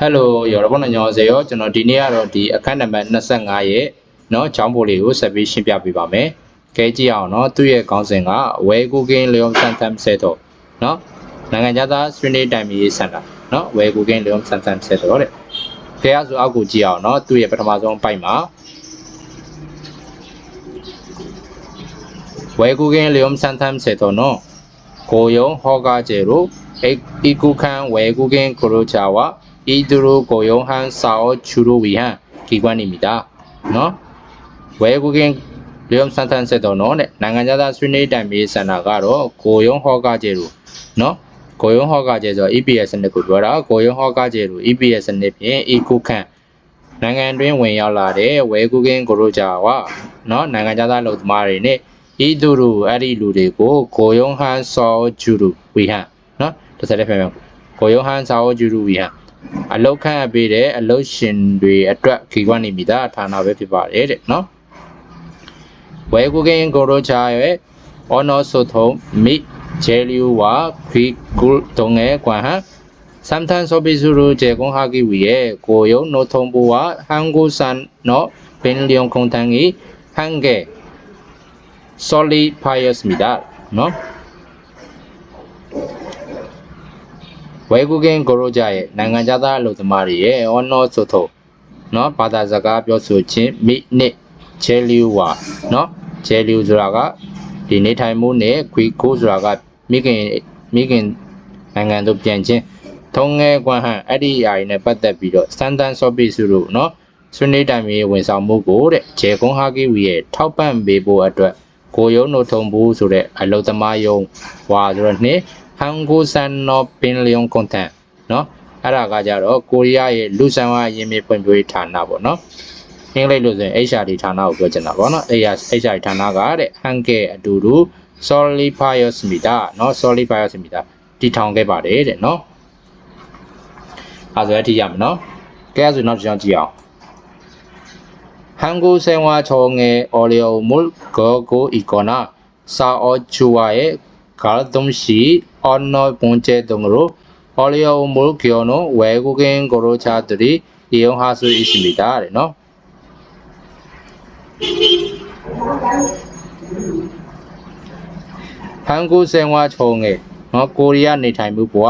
Hello 여러분 안녕하세요ကျွန်တော်ဒီနေ့ကတော့ဒီအခန်းနံပါတ်25ရဲ့เนาะချောင်းပိုလေးကိုဆက်ပြီးရှင်းပြပေးပါမယ်။ကဲကြည့်အောင်เนาะသူ့ရဲ့ခေါင်းစဉ်ကဝဲကူကင်းလျော်ဆန်ဆန်ဆဲတော့เนาะနိုင်ငံသားဆွေးနွေးတိုင်မီရေးစင်တာเนาะဝဲကူကင်းလျော်ဆန်ဆန်ဆဲတော့တဲ့။ကဲအဲ့ဆိုအောက်ကိုကြည့်အောင်เนาะသူ့ရဲ့ပထမဆုံးပိုက်မှာဝဲကူကင်းလျော်ဆန်ဆန်ဆဲတော့เนาะကိုယုံဟောကားကျေလို့အိကူခန်ဝဲ ဤသူတို့ကိုယုံဟန်စာအချူရဝီဟန်ဂီကွမ်းနေမိတာနော်ဝဲကူကင်းလျုံဆန်ဆန်ဆက်တော့နော်တဲ့နိုင်ငံသားဆွေးနွေးတိုင်ပေးစန္ဒာကတော့ကိုယုံဟောကကျဲလို့နော်ကိုယုံဟောကကျဲဆို EPS စနစ်ကိုပြောတာကိုယုံဟောကကျဲလို့ EPS စနစ်ဖြင့် eco ခန့်နိုင်ငံတွင်းဝင်ရောက်လာတဲ့ဝဲကူကင်းကိုရိုဂျာဝါနော်နိုင်ငံသားလူသမားတွေနဲ့ဤသူတို့အဲ့ဒီလူတွေကိုကိုယုံဟန်ဆောဂျူရူဝီဟန်နော်တစ်ဆက်တည်းပြန်ပြန်ကိုယုံဟန်ဆောဂျူရူဝီဟန် အလုတ်ခန့်ပေးတဲ့အလုတ်ရှင်တွေအတွက်ခီကွမ်နေမိတာဌာနပဲဖြစ်ပါတယ်တဲ့နော်ဝဲကူကင်းကိုရိုချာရဲ့အော်နော်ဆိုထုံမိဂျဲလီယဝါခီကူတုံငယ်ကွမ်ဟန် sometimes obisuru je kon hagi wi ye ko yo no thong bo wa hangu san no ben leon kong tang gi hange solidifies mi da no ဝဲကူကင်းကိုရိုဂျာရဲ့နိုင်ငံသားအလုပ်သမားတွေရဲ့အော်နော်ဆိုတော့နော်ဘာသာစကားပြောဆိုခြင်းမိနစ်ချဲလီဝါနော်ချဲလီဆိုတာကဒီနေထိုင်မှုနဲ့ခွေကိုဆိုတာကမိခင်မိခင်နိုင်ငံတို့ပြန်ခြင်းထုံငယ်ကွမ်ဟန်အဲ့ဒီအရာတွေနဲ့ပတ်သက်ပြီးတော့စန်တန်ဆော့ပီစုတို့နော်ဆွေးနွေးတိုင်မြေဝန်ဆောင်မှုကိုတဲ့ဂျေကွန်ဟာကီဝီရဲ့ထောက်ပံ့ပေးဖို့အတွက်ကိုယုံနိုထုံဘူးဆိုတဲ့အလုသမားယုံဝါဆိုတော့နှစ် 한국산 너 빌리언 콘텐츠 နော်အဲ့ဒါကကြတော့ကိုရီးယားရဲ့လူဆောင်ဝအရင်းမြစ်ဖွံ့ဖြိုးရေးဌာနပေါ့နော်အင်္ဂလိပ်လိုဆိုရင် HRD ဌာနကိုပြောချင်တာပေါ့နော်အဲ့ HRD ဌာနကတဲ့ဟန်ကဲအတူတူ Solidifiers မိတာနော် Solidifiers မိတာတည်ထောင်ခဲ့ပါတယ်တဲ့နော်အဲ့ဆိုအထည်ရမယ်နော်ကဲအဲ့ဆိုနောက်တစ်ကြောင်းကြည့်အောင် 한국 생활 정의 어려움을 거고 있거나 사어주와의 갈등시 언어 문제 등으로 어려움을 겪는 외국인 거주자들이 이용할 수 있습니다. 너? 한국 생활청에 어, 코리아 နေထိုင်မှုဘဝ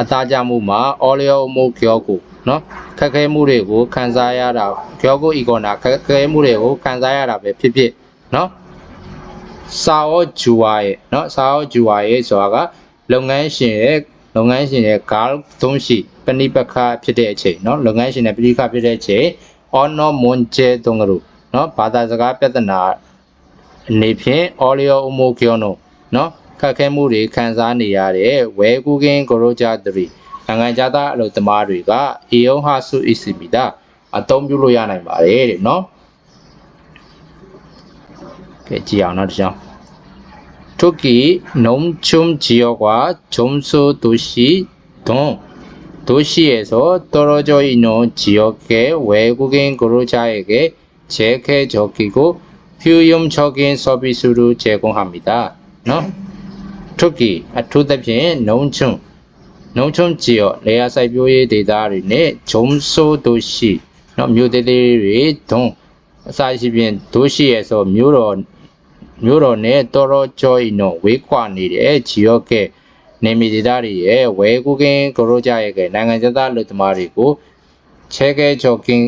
အသားကြမှုမှာအော်လျောမှုကြောကိုနော်ခက်ခဲမှုတွေကိုခံစားရတာကြောကိုဤကောနာခက်ခဲမှုတွေကိုခံစားရတာပဲဖြစ်ဖြစ်နော် စာအောဂျူဝါရဲ့เนาะစာအောဂျူဝါရဲ့ဆိုတာကလုပ်ငန်းရှင်ရဲ့လုပ်ငန်းရှင်ရဲ့ဂါသုံးရှိပဏိပခဖြစ်တဲ့အချိန်เนาะလုပ်ငန်းရှင်ရဲ့ပဏိပခဖြစ်တဲ့အချိန်အော်နော်မွန်ကျဲတုံးကလူเนาะဘာသာစကားပြဿနာအနေဖြင့်အော်လီယိုအမိုကီယိုနိုเนาะခက်ခဲမှုတွေခံစားနေရတဲ့ဝဲကူကင်းဂရိုဂျာ3နိုင်ငံသားအလုပ်သမားတွေကအေယုံဟာစုအစ်စီမီတာအသုံးပြုလို့ရနိုင်ပါတယ်တဲ့เนาะ ကဲကြည့်အောင်နောက်တစ်ကြောင်း 특히 농촌 지역과 점수 도시 등 도시에서 떨어져 있는 지역의 외국인 근로자에게 재개적이고 효율적인 서비스를 제공합니다. 너? 특히 아투다핀 농촌 농촌 지역 레아 사이비오의 데이터를 점수 도시 너 묘대들이 등 사실은 도시에서 묘로 မြို့တော်နဲ့တော်တော်ကျော်ဤနော်ဝေးကွာနေတဲ့ဂျီယော့ကဲနေမီဒေတာတွေရဲ့ဝဲကူကင်းကရိုကြရဲ့ကနိုင်ငံသားလူသမားတွေကိုချဲကဲဂျော့ကင်း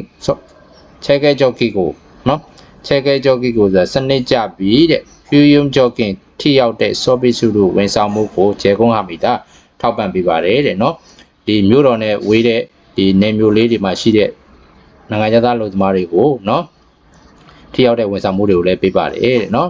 ချဲကဲဂျော့ကီကိုနော်ချဲကဲဂျော့ကီကိုဆိုစနစ်ကြပြီးတဲ့ဖြူယုံဂျော့ကင်းထိရောက်တဲ့ဆော့ပစ်စုတို့ဝန်ဆောင်မှုကိုဂျေကုန်းဟာမီတာထောက်ပံ့ပေးပါတယ်တဲ့နော်ဒီမြို့တော်နဲ့ဝေးတဲ့ဒီနေမျိုးလေးတွေမှာရှိတဲ့နိုင်ငံသားလူသမားတွေကိုနော်ထိရောက်တဲ့ဝန်ဆောင်မှုတွေကိုလည်းပေးပါတယ်တဲ့နော်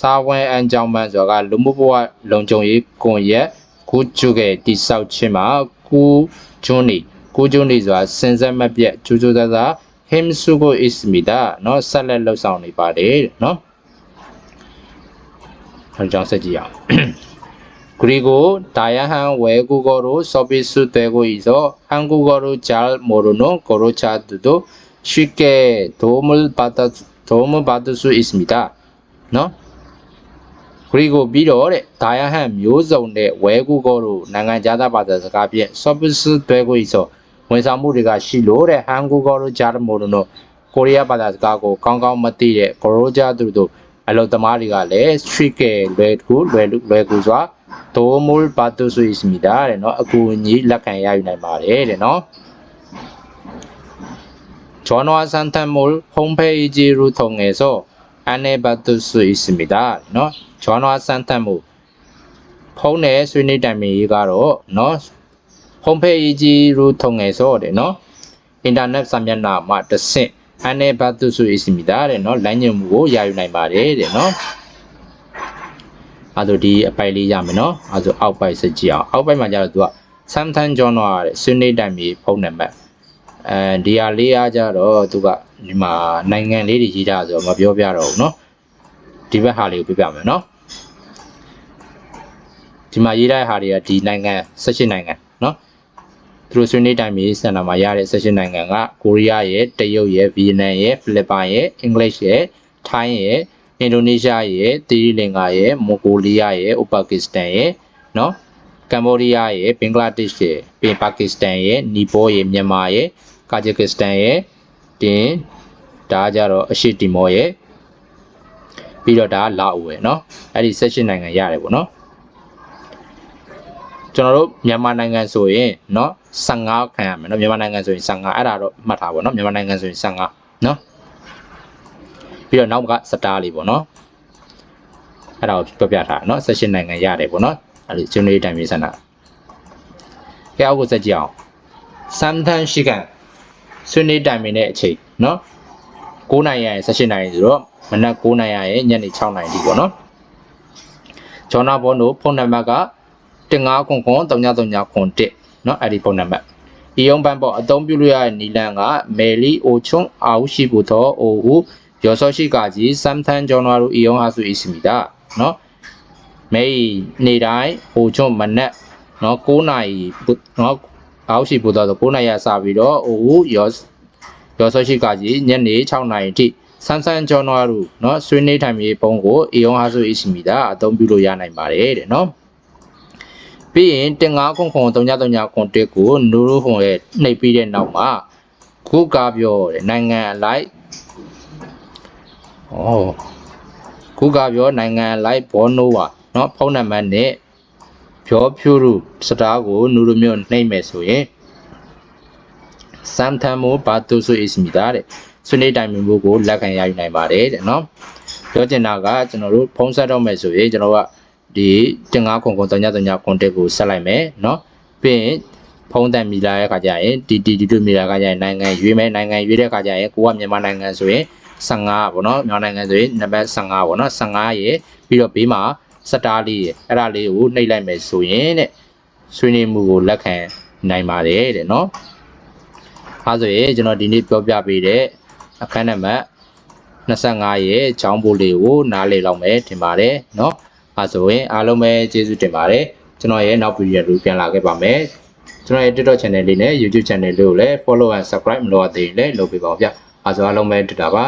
စာဝန်အန်ကြောင့်မှန်ဆိုတာကလူမှုဘဝလုံခြုံရေးကွန်ရက်ကူကျုကဲတိဆောက်ခြင်းမှာကူကျွန်းနေ ကုကျုံနေစွာစင်ဆက်မပြတ်ကျူးကျူးသားသားဟင်စုကိုအစ္စမီတာเนาะဆက်လက်လှုပ်ဆောင်နေပါတယ်เนาะအဲကြောင့်ဆက်ကြည့်အောင် 그리고 다양한 외국어로 서비스되고 있어 한국어로 잘 모르는 거로차들도 쉽게 도움을 받아 도움을 받을 수 있습니다. 너? ရိကိုပြီးတော့တဲ့ဒါယဟန်မျိုးစုံတဲ့ဝဲကူကောတို့နိုင်ငံခြားသားဘာသာစကားဖြင့် service တွဲကိုဆိုဝန်ဆောင်မှုတွေကရှိလို့တဲ့ဟန်ကူကောတို့ဂျာမိုတို့ကိုရီးယားဘာသာစကားကိုကောင်းကောင်းမသိတဲ့ကိုရိုဂျာသူတို့အလုပ်သမားတွေကလည်း street ကလွယ်ကူလွယ်လွယ်ကူစွာဒိုမိုလ်ဘာတူဆွေစမီတာတဲ့နော်အကူအညီလက်ခံရယူနိုင်ပါတယ်တဲ့နော်전화산탄몰 홈페이지를 통해서 안내받을 수 있습니다. 너 전화 상담몰 폰에 수니 담이가로 너 홈페이지로 통해서 너 인터넷 사면나마 뜻이 안내받을 수 있습니다. 너 라인용무고 야유나이마레 너 아주 ဒီအပိုက်လေးရမယ်နော်အဲဆိုအောက်ပိုက်စကြည့်အောင်အောက်ပိုက်မှာကျတော့သူက Samsung ကျော်တော့တဲ့ဆွေးနွေးတိုင်ပြီးဖုန်းနံပါတ် အဲဒီဟာလေးအားကြတော့သူကဒီမှာနိုင်ငံလေးတွေရေးထားဆိုတော့မပြောပြတော့ဘူးเนาะဒီဘက်ဟာလေးကိုပြပြမယ်เนาะဒီမှာရေးထားတဲ့ဟာတွေကဒီနိုင်ငံ18နိုင်ငံเนาะသူတို့ဆွေးနွေးတိုင်ပြီးစင်တာမှာရတဲ့18နိုင်ငံကကိုရီးယားရဲ့တရုတ်ရဲ့ဗီယက်နမ်ရဲ့ဖိလစ်ပိုင်ရဲ့အင်္ဂလိပ်ရဲ့ထိုင်းရဲ့အင်ဒိုနီးရှားရဲ့သီရိလင်္ကာရဲ့မွန်ဂိုလီးယားရဲ့ဥပကစ္စတန်ရဲ့เนาะကမ္ဘောဒီးယားရဲ့ဘင်္ဂလားဒေ့ရှ်ရဲ့ပြင်ပါကစ္စတန်ရဲ့နီပေါရဲ့မြန်မာရဲ့ ကာဂျကစ္စတန်ရဲ့တင်ဒါကြတော့အရှေ့တီမောရဲ့ပြီးတော့ဒါကလာအိုရဲ့เนาะအဲ့ဒီ16နိုင်ငံရတယ်ပေါ့เนาะကျွန်တော်တို့မြန်မာနိုင်ငံဆိုရင်เนาะ15ခံရမယ်เนาะမြန်မာနိုင်ငံဆိုရင်15အဲ့ဒါတော့မှတ်ထားပါเนาะမြန်မာနိုင်ငံဆိုရင်15เนาะပြီးတော့နောက်ကစတားလေးပေါ့เนาะအဲ့ဒါကိုပြပြထားเนาะ16နိုင်ငံရတယ်ပေါ့เนาะအဲ့ဒီကျွန်တော်တို့တိုင်မြေဆန္ဒကဲအောက်ကိုစက်ကြည့်အောင်3ရှိကန် ဆွေးနွေးတိုင်ပင်တဲ့အချိန်နော်9နိုင်ရရင်18နိုင်ဆိုတော့မနက်9နိုင်ရရင်ညနေ6နိုင်ဒီပေါ့နော်ဂျော်နာဘွန်တို့ဖုန်းနံပါတ်က159033931နော်အဲ့ဒီဖုန်းနံပါတ်ဒီယုံပန်းပေါ်အသုံးပြုလို့ရတဲ့နီလန်ကမယ်လီအိုချွန်းအာဟုရှိဖို့တော့အိုဟုယောစောရှိကကြီးစမ်သန်ဂျော်နာတို့ဤယုံအားစုအစီမီတာနော်မဲနေတိုင်းဟိုချွန်းမနက်နော်9နိုင်နော် အောက်ရှိဘူးတော့9နိုင်ရစပြီးတော့အိုဟုယောယောဆောရှိကကြီးညနေ6နိုင်အထိဆန်းဆန်းကျော်နွားတို့เนาะဆွေးနွေးထိုင်မြေပုံကိုအေယုံဟာဆိုအစ်မီတာအသုံးပြုလို့ရနိုင်ပါတယ်တဲ့เนาะပြီးရင်တင်ငါခုံခုံ339ခွန်တက်ကိုနူရူဖုံရဲ့နှိပ်ပြီးတဲ့နောက်မှာခုကားပြောတဲ့နိုင်ငံအလိုက်ဩခုကားပြောနိုင်ငံအလိုက်ဘောနိုးပါเนาะဖုန်းနံပါတ်နဲ့ ပြောဖြူရူစတားကိုနူရူမျိုးနှိပ်မယ်ဆိုရင်စမ်ထမ်မိုဘာတူဆိုအစ်မီတာတဲ့ဆွေးနွေးတိုင်ပင်မှုကိုလက်ခံရယူနိုင်ပါတယ်တဲ့နော်ပြောချင်တာကကျွန်တော်တို့ဖုံးဆက်တော့မယ်ဆိုရင်ကျွန်တော်ကဒီတင်ငါခွန်ခွန်တညာတညာကွန်တက်ကိုဆက်လိုက်မယ်နော်ပြီးရင်ဖုံးတန်မီလာရဲ့ခါကျရင်ဒီဒီဒီတို့မီလာကကျရင်နိုင်ငံရွေးမယ်နိုင်ငံရွေးတဲ့ခါကျရင်ကိုကမြန်မာနိုင်ငံဆိုရင်15ပေါ့နော်မြန်မာနိုင်ငံဆိုရင်နံပါတ်15ပေါ့နော်15ရေပြီးတော့ဘေးမှာ စတားလေးရယ်အဲ့ဒါလေးကိုနှိပ်လိုက်မယ်ဆိုရင်တဲ့ဆွေးနွေးမှုကိုလက်ခံနိုင်ပါတယ်တဲ့နော်အားဆိုရင်ကျွန်တော်ဒီနေ့ပြောပြပေးတဲ့အခန်းနံပါတ်25ရဲ့ချောင်းပိုးလေးကိုနားလည်လောက်မယ်ထင်ပါတယ်နော်အားဆိုရင်အားလုံးပဲကျေးဇူးတင်ပါတယ်ကျွန်တော်ရဲ့နောက်ဗီဒီယိုလိုပြန်လာခဲ့ပါမယ်ကျွန်တော်ရဲ့ TikTok channel လေးနဲ့ YouTube channel လေးကိုလည်း follow and subscribe မလုပ်ရသေးရင်လည်းလုပ်ပေးပါဦးဗျအားဆိုအားလုံးပဲတတာပါ